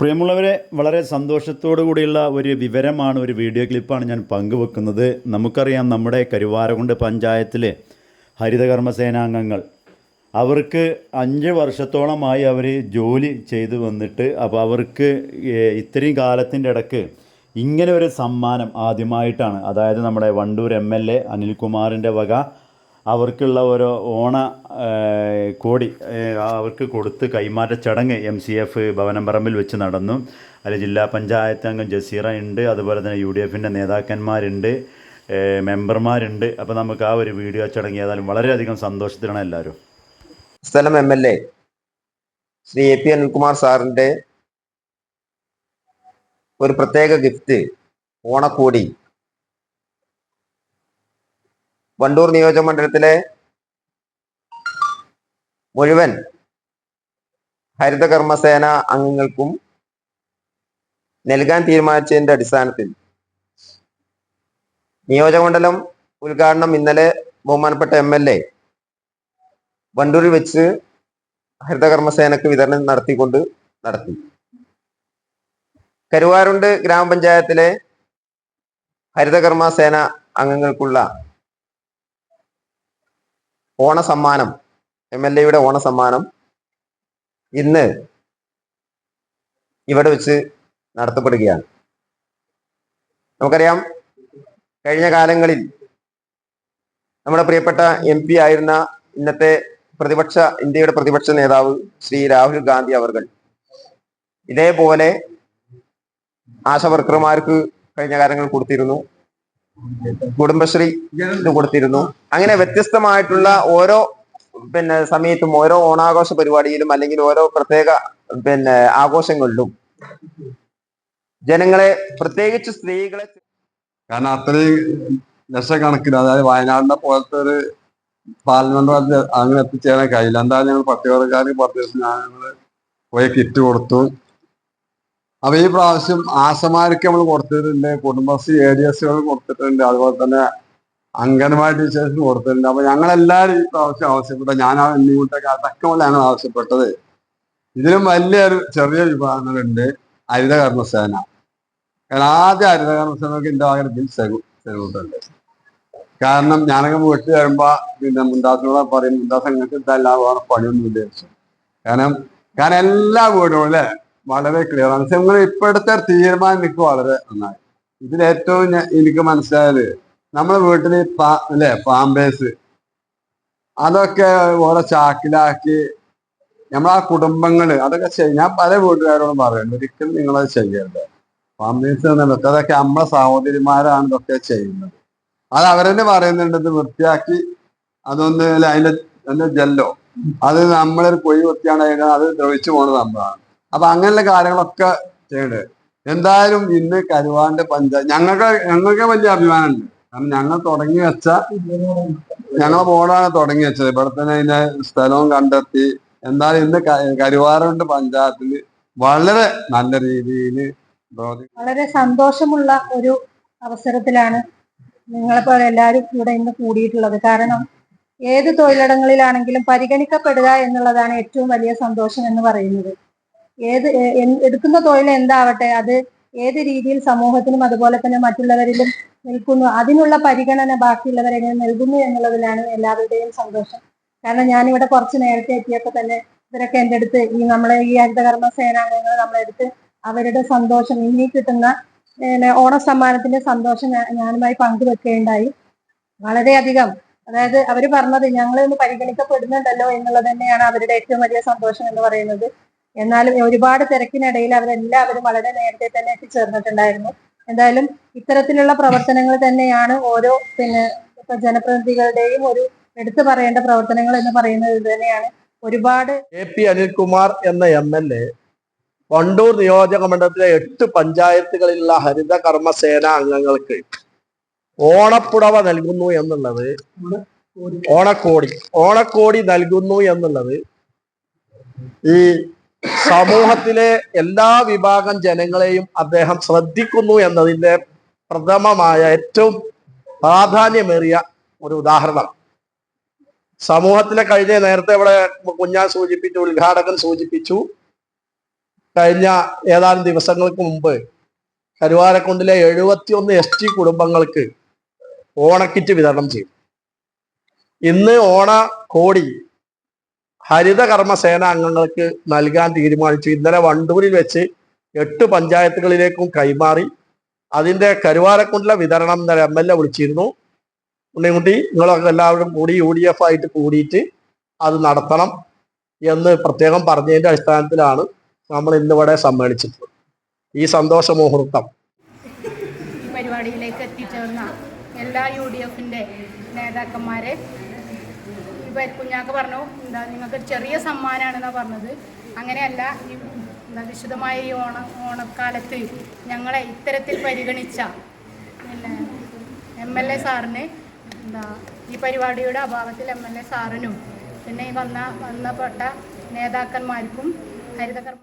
പ്രിയമുള്ളവരെ വളരെ സന്തോഷത്തോടു കൂടിയുള്ള ഒരു വിവരമാണ് ഒരു വീഡിയോ ക്ലിപ്പാണ് ഞാൻ പങ്കുവെക്കുന്നത്. നമുക്കറിയാം നമ്മുടെ കരുവാരകുണ്ട് പഞ്ചായത്തിലെ ഹരിതകർമ്മസേനാംഗങ്ങൾ. അവർക്ക് അഞ്ച് വർഷത്തോളമായി അവർ ജോലി ചെയ്തു വന്നിട്ട് അപ്പോൾ അവർക്ക് ഇത്രയും കാലത്തിന്റെ ഇടയ്ക്ക് ഇങ്ങനെ ഒരു സമ്മാനം ആദ്യമായിട്ടാണ്. അതായത് നമ്മുടെ വണ്ടൂർ എം എൽ എ അനിൽകുമാറിന്റെ വക അവർക്കുള്ള ഓരോ ഓണ കോടി അവർക്ക് കൊടുത്ത് കൈമാറ്റ ചടങ്ങ് എം സി എഫ് ഭവനംപറമ്പിൽ വെച്ച് നടന്നു. അതിൽ ജില്ലാ പഞ്ചായത്ത് അംഗം ജസീറ ഉണ്ട്. അതുപോലെ തന്നെ യു ഡി എഫിന്റെ നേതാക്കന്മാരുണ്ട്. മെമ്പർമാരുണ്ട്. അപ്പോൾ നമുക്ക് ആ ഒരു വീഡിയോ ചടങ്ങ് ഏതായാലും വളരെയധികം സന്തോഷത്തിലാണ് എല്ലാവരും. സ്ഥലം M L A. Shri A P Anilkumar സാറിന്റെ ഒരു പ്രത്യേക ഗിഫ്റ്റ് ഓണക്കോടി. വണ്ടൂർ നിയോജക മണ്ഡലത്തിലെ മുഴുവൻ ഹരിതകർമ്മസേന അംഗങ്ങൾക്കും നൽകാൻ തീരുമാനിച്ചതിന്റെ അടിസ്ഥാനത്തിൽ നിയോജകമണ്ഡലം ഉദ്ഘാടനം ഇന്നലെ ബഹുമാനപ്പെട്ട എം എൽ എ വണ്ടൂരിൽ വെച്ച് ഹരിതകർമ്മസേനക്ക് വിതരണം നടത്തിക്കൊണ്ട് നടത്തി. കരുവാരുണ്ട് ഗ്രാമപഞ്ചായത്തിലെ ഹരിതകർമ്മസേന അംഗങ്ങൾക്കുള്ള ഓണസമ്മാനം എം എൽ എയുടെ ഓണസമ്മാനം ഇന്ന് ഇവിടെ വെച്ച് നടത്തപ്പെടുകയാണ്. നമുക്കറിയാം കഴിഞ്ഞ കാലങ്ങളിൽ നമ്മുടെ പ്രിയപ്പെട്ട എം പി ആയിരുന്ന ഇന്നത്തെ പ്രതിപക്ഷ ഇന്ത്യയുടെ പ്രതിപക്ഷ നേതാവ് ശ്രീ രാഹുൽ ഗാന്ധി അവർകൾ. ഇതേപോലെ ആശാ വർക്കർമാർക്ക് കഴിഞ്ഞ കാലങ്ങൾ കൊടുത്തിരുന്നു. കുടുംബശ്രീ കൊടുത്തിരുന്നു. അങ്ങനെ വ്യത്യസ്തമായിട്ടുള്ള ഓരോ പിന്നെ സമയത്തും ഓരോ ഓണാഘോഷ പരിപാടിയിലും അല്ലെങ്കിൽ ഓരോ പ്രത്യേക പിന്നെ ആഘോഷങ്ങളിലും ജനങ്ങളെ പ്രത്യേകിച്ച് സ്ത്രീകളെ കാരണം അത്രയും ലക്ഷക്കണക്കിന് അതായത് വയനാടിനെ പോലത്തെ ഒരു പാർലമെന്റ് അങ്ങനെ എത്തിച്ചേരാൻ കഴിയില്ല. എന്തായാലും ഞങ്ങൾ പട്ടികവർക്കാർക്ക് പത്ത് ദിവസം ഞങ്ങൾ പോയി കിറ്റ് കൊടുത്തു. അപ്പൊ ഈ പ്രാവശ്യം ആശമാർക്ക് നമ്മൾ കൊടുത്തിട്ടുണ്ട് കുടുംബശ്രീ ഏരിയസുകൾ കൊടുത്തിട്ടുണ്ട് അതുപോലെ തന്നെ അംഗൻവാടി ടീച്ചേഴ്സിന് കൊടുത്തിട്ടുണ്ട്. അപ്പൊ ഞങ്ങളെല്ലാവരും ഈ പ്രാവശ്യം ആവശ്യപ്പെട്ട. ഞാൻ ആ അടക്കമല്ല ഞങ്ങൾ ആവശ്യപ്പെട്ടത്. ഇതിലും വലിയൊരു ചെറിയ വിഭാഗങ്ങളുണ്ട് ഹരിത കർമ്മസേന. കാരണം ആദ്യം ഹരിത കർമ്മസേനക്ക് എന്റെ ഭാഗത്ത് ബിൽ ചെറുട്ടുണ്ട് കാരണം ഞാനൊക്കെ വീട്ടിൽ വരുമ്പോ പിന്നെ മുന്താസിനോട് പറയും മുന്താസ് അങ്ങനത്തെ ഇതല്ല വേറെ പണിയൊന്നും വിചാരിച്ചു കാരണം കാരണം എല്ലാ വീടും അല്ലെ? വളരെ ക്ലിയർ ആണ്. പക്ഷെ നിങ്ങൾ ഇപ്പോഴത്തെ തീരുമാനം എനിക്ക് വളരെ നന്നായി. ഇതിൽ ഏറ്റവും എനിക്ക് മനസ്സിലായത് നമ്മുടെ വീട്ടിൽ അല്ലെ പാമ്പേഴ്സ് അതൊക്കെ ഓരോ ചാക്കിലാക്കി നമ്മളാ കുടുംബങ്ങൾ അതൊക്കെ ചെയ്യും ഞാൻ പല വീട്ടുകാരോടും പറയുന്നുണ്ട് ഒരിക്കലും നിങ്ങളത് ചെയ്യരുത്. പാമ്പേഴ്സ് എന്നുള്ളത് അതൊക്കെ നമ്മളെ സഹോദരിമാരാണ് ഇതൊക്കെ ചെയ്യുന്നത്. അത് അവരെന്നെ പറയുന്നുണ്ട് ഇത് വൃത്തിയാക്കി അതൊന്ന് അതിന്റെ അതിന്റെ ജെല്ലോ. അത് നമ്മളൊരു പൊഴി വൃത്തിയാണ് അത് ദ്രവിച്ചു പോണത് സംഭവമാണ് അപ്പൊ അങ്ങനെയുള്ള കാര്യങ്ങളൊക്കെ ചെയ്യണ്ട്. എന്തായാലും ഇന്ന് കരുവാന്റെ പഞ്ചായത്ത് ഞങ്ങൾക്ക് ഞങ്ങൾക്ക് വലിയ അഭിമാനമുണ്ട്. കാരണം ഞങ്ങൾ തുടങ്ങി വെച്ച ഞങ്ങളെ ബോർഡാണ് തുടങ്ങി വെച്ചത്. ഇവിടെ തന്നെ അതിന്റെ സ്ഥലവും കണ്ടെത്തി. എന്തായാലും ഇന്ന് കരുവാറുണ്ട് പഞ്ചായത്തിൽ വളരെ നല്ല രീതിയിൽ വളരെ സന്തോഷമുള്ള ഒരു അവസരത്തിലാണ് നിങ്ങളെപ്പോലെ എല്ലാവരും ഇവിടെ ഇന്ന് കൂടിയിട്ടുള്ളത്. കാരണം ഏത് തൊഴിലിടങ്ങളിലാണെങ്കിലും പരിഗണിക്കപ്പെടുക എന്നുള്ളതാണ് ഏറ്റവും വലിയ സന്തോഷം എന്ന് പറയുന്നത്. ഏത് എടുക്കുന്ന തൊഴിൽ എന്താവട്ടെ അത് ഏത് രീതിയിൽ സമൂഹത്തിനും അതുപോലെ തന്നെ മറ്റുള്ളവരിലും നിൽക്കുന്നു. അതിനുള്ള പരിഗണന ബാക്കിയുള്ളവരെ നൽകുന്നു എന്നുള്ളതിലാണ് എല്ലാവരുടെയും സന്തോഷം. കാരണം ഞാനിവിടെ കുറച്ച് നേരത്തെ എത്തിയപ്പോൾ തന്നെ ഇവരൊക്കെ എന്റെ അടുത്ത് ഈ നമ്മളെ ഈ ഹരിതകർമ്മ സേനാംഗങ്ങൾ നമ്മളെ അടുത്ത് അവരുടെ സന്തോഷം ഇനി കിട്ടുന്ന ഓണ ഓണസമ്മാനത്തിന്റെ സന്തോഷം ഞാനുമായി പങ്കുവെക്കുകയുണ്ടായി വളരെയധികം അതായത് അവർ പറഞ്ഞത് ഞങ്ങൾ ഇന്ന് പരിഗണിക്കപ്പെടുന്നുണ്ടല്ലോ എന്നുള്ളത് തന്നെയാണ് അവരുടെ ഏറ്റവും വലിയ സന്തോഷം എന്ന് പറയുന്നത്. എന്നാലും ഒരുപാട് തിരക്കിനിടയിൽ അവരെല്ലാവരും വളരെ നേരത്തെ തന്നെ എത്തിച്ചേർന്നിട്ടുണ്ടായിരുന്നു. എന്തായാലും ഇത്തരത്തിലുള്ള പ്രവർത്തനങ്ങൾ തന്നെയാണ് ഓരോ പിന്നെ ഇപ്പൊ ജനപ്രതിനിധികളുടെയും ഒരു എടുത്തു പറയേണ്ട പ്രവർത്തനങ്ങൾ എന്ന് പറയുന്നത് ഇത് തന്നെയാണ്. ഒരുപാട് എ പി അനിൽകുമാർ എന്ന എം എൽ എ വണ്ടൂർ നിയോജക മണ്ഡലത്തിലെ എട്ട് പഞ്ചായത്തുകളിലുള്ള ഹരിത കർമ്മസേന അംഗങ്ങൾക്ക് ഓണപ്പുടവ നൽകുന്നു എന്നുള്ളത് ഓണക്കോടി ഓണക്കോടി നൽകുന്നു എന്നുള്ളത് ഈ സമൂഹത്തിലെ എല്ലാ വിഭാഗം ജനങ്ങളെയും അദ്ദേഹം ശ്രദ്ധിക്കുന്നു എന്നതിന്റെ പ്രഥമമായ ഏറ്റവും പ്രാധാന്യമേറിയ ഒരു ഉദാഹരണം. സമൂഹത്തിലെ കഴിഞ്ഞ നേരത്തെ ഇവിടെ കുഞ്ഞാൻ സൂചിപ്പിച്ചു ഉദ്ഘാടകൻ സൂചിപ്പിച്ചു. കഴിഞ്ഞ ഏതാനും ദിവസങ്ങൾക്ക് മുമ്പ് കരുവാരക്കുണ്ടിലെ എഴുപത്തിയൊന്ന് എസ് ടി കുടുംബങ്ങൾക്ക് ഓണക്കിറ്റ് വിതരണം ചെയ്തു. ഇന്ന് ഓണ കോടി ഹരിത സേന അംഗങ്ങൾക്ക് നൽകാൻ തീരുമാനിച്ചു. ഇന്നലെ വണ്ടൂരിൽ വെച്ച് എട്ട് പഞ്ചായത്തുകളിലേക്കും കൈമാറി അതിന്റെ കരുവാരക്കുണ്ടിലെ വിതരണം ഇന്നലെ എം എൽ എ വിളിച്ചിരുന്നു. ഉണ്ണിക്കുട്ടി നിങ്ങളൊക്കെ എല്ലാവരും കൂടി യു ഡി എഫ് ആയിട്ട് കൂടിയിട്ട് അത് നടത്തണം എന്ന് പ്രത്യേകം പറഞ്ഞതിന്റെ അടിസ്ഥാനത്തിലാണ് നമ്മൾ ഇന്നിവിടെ സമ്മേളിച്ചിട്ടുള്ളത്. ഈ സന്തോഷ മുഹൂർത്തം. പരിപാടിയിലേക്ക് എത്തിച്ചേർന്ന എല്ലാ യു ഡി എഫിന്റെ നേതാക്കന്മാരെ കുഞ്ഞാക്ക് പറഞ്ഞു എന്താ നിങ്ങൾക്ക് ചെറിയ സമ്മാനമാണെന്നാണ് പറഞ്ഞത്. അങ്ങനെയല്ല ഈ എന്താ വിശുദ്ധമായ ഈ ഓണ ഓണക്കാലത്ത് ഞങ്ങളെ ഇത്തരത്തിൽ പരിഗണിച്ച പിന്നെ എം എൽ എ സാറിന് എന്താ ഈ പരിപാടിയുടെ അഭാവത്തിൽ എം എൽ എ സാറിനും പിന്നെ ഈ വന്ന വന്നപ്പെട്ട നേതാക്കന്മാർക്കും ഹരിതകർമ്മ